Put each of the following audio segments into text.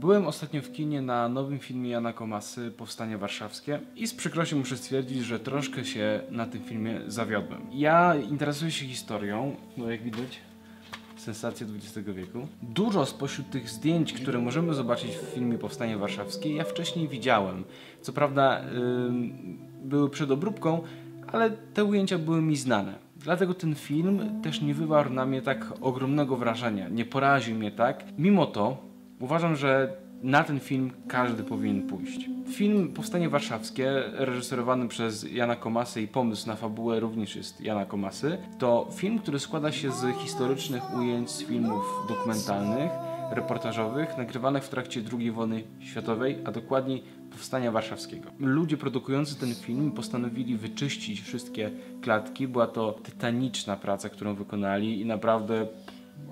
Byłem ostatnio w kinie na nowym filmie Jana Komasy Powstanie Warszawskie i z przykrością muszę stwierdzić, że troszkę się na tym filmie zawiodłem. Ja interesuję się historią, no jak widać, sensacje XX wieku. Dużo spośród tych zdjęć, które możemy zobaczyć w filmie Powstanie Warszawskie, ja wcześniej widziałem. Co prawda ym, były przed obróbką, ale te ujęcia były mi znane. Dlatego ten film też nie wywarł na mnie tak ogromnego wrażenia, nie poraził mnie tak. Mimo to uważam, że na ten film każdy powinien pójść. Film Powstanie Warszawskie, reżyserowany przez Jana Komasy i pomysł na fabułę również jest Jana Komasy, to film, który składa się z historycznych ujęć z filmów dokumentalnych, reportażowych, nagrywanych w trakcie II wojny światowej, a dokładniej Powstania Warszawskiego. Ludzie produkujący ten film postanowili wyczyścić wszystkie klatki. Była to tytaniczna praca, którą wykonali i naprawdę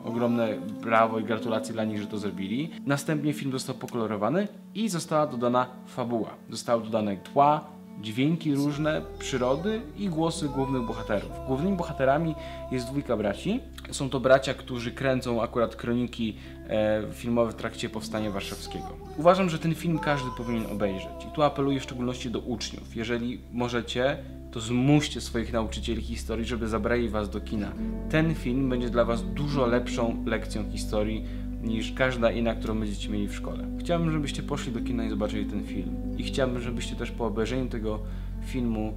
ogromne brawo i gratulacje dla nich, że to zrobili. Następnie film został pokolorowany i została dodana fabuła. Zostały dodane tła, dźwięki różne, przyrody i głosy głównych bohaterów. Głównymi bohaterami jest dwójka braci. Są to bracia, którzy kręcą akurat kroniki e, filmowe w trakcie Powstania Warszawskiego. Uważam, że ten film każdy powinien obejrzeć i tu apeluję w szczególności do uczniów. Jeżeli możecie, to zmuście swoich nauczycieli historii, żeby zabrali was do kina. Ten film będzie dla was dużo lepszą lekcją historii niż każda inna, którą będziecie mieli w szkole. Chciałbym, żebyście poszli do kina i zobaczyli ten film. I chciałbym, żebyście też po obejrzeniu tego filmu,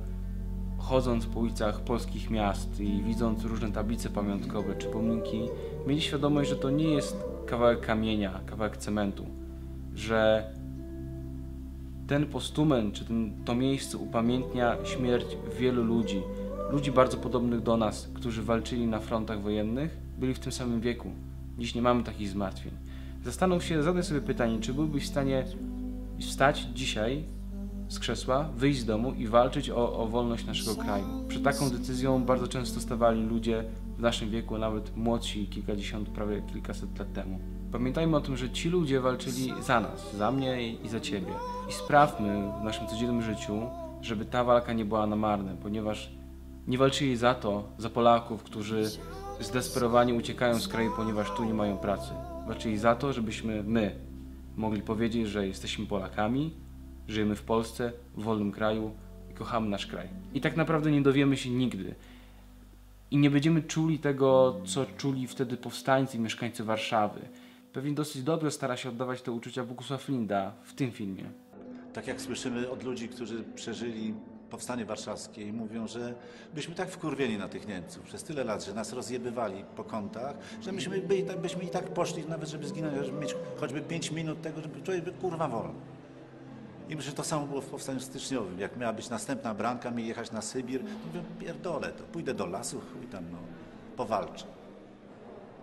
chodząc po ulicach polskich miast i widząc różne tablice pamiątkowe czy pomniki, mieli świadomość, że to nie jest kawałek kamienia, kawałek cementu, że ten postument, czy ten, to miejsce upamiętnia śmierć wielu ludzi, ludzi bardzo podobnych do nas, którzy walczyli na frontach wojennych, byli w tym samym wieku. Dziś nie mamy takich zmartwień. Zastanów się, zadaj sobie pytanie, czy byłbyś w stanie wstać dzisiaj z krzesła, wyjść z domu i walczyć o, o wolność naszego kraju. Przed taką decyzją bardzo często stawali ludzie w naszym wieku, nawet młodsi, kilkadziesiąt, prawie kilkaset lat temu. Pamiętajmy o tym, że ci ludzie walczyli za nas, za mnie i za ciebie. I sprawmy w naszym codziennym życiu, żeby ta walka nie była na marne, ponieważ nie walczyli za to, za Polaków, którzy zdesperowani uciekają z kraju, ponieważ tu nie mają pracy. Walczyli za to, żebyśmy my mogli powiedzieć, że jesteśmy Polakami, żyjemy w Polsce, w wolnym kraju i kochamy nasz kraj. I tak naprawdę nie dowiemy się nigdy. I nie będziemy czuli tego, co czuli wtedy powstańcy i mieszkańcy Warszawy. Pewnie dosyć dobrze stara się oddawać te uczucia Bogusław Linda w tym filmie. Tak jak słyszymy od ludzi, którzy przeżyli powstanie warszawskie i mówią, że byśmy tak wkurwieni na tych Niemców przez tyle lat, że nas rozjebywali po kątach, że myśmy byli, tak, byśmy i tak poszli nawet, żeby zginąć, żeby mieć choćby 5 minut tego, żeby człowiek był kurwa wolny. I myślę, że to samo było w powstaniu styczniowym. Jak miała być następna bramka, mieli jechać na Sybir, to mówię, pierdolę, to pójdę do lasu, chuj tam, no, powalczę.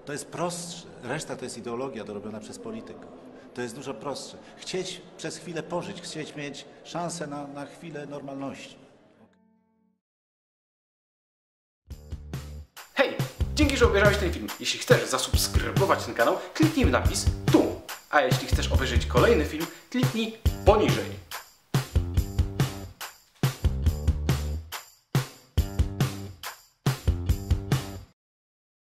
To jest prostsze. Reszta to jest ideologia dorobiona przez polityków. To jest dużo prostsze. Chcieć przez chwilę pożyć, chcieć mieć szansę na, na chwilę normalności. Hej! Dzięki, że obejrzałeś ten film. Jeśli chcesz zasubskrybować ten kanał, kliknij w napis tu. A jeśli chcesz obejrzeć kolejny film, kliknij poniżej.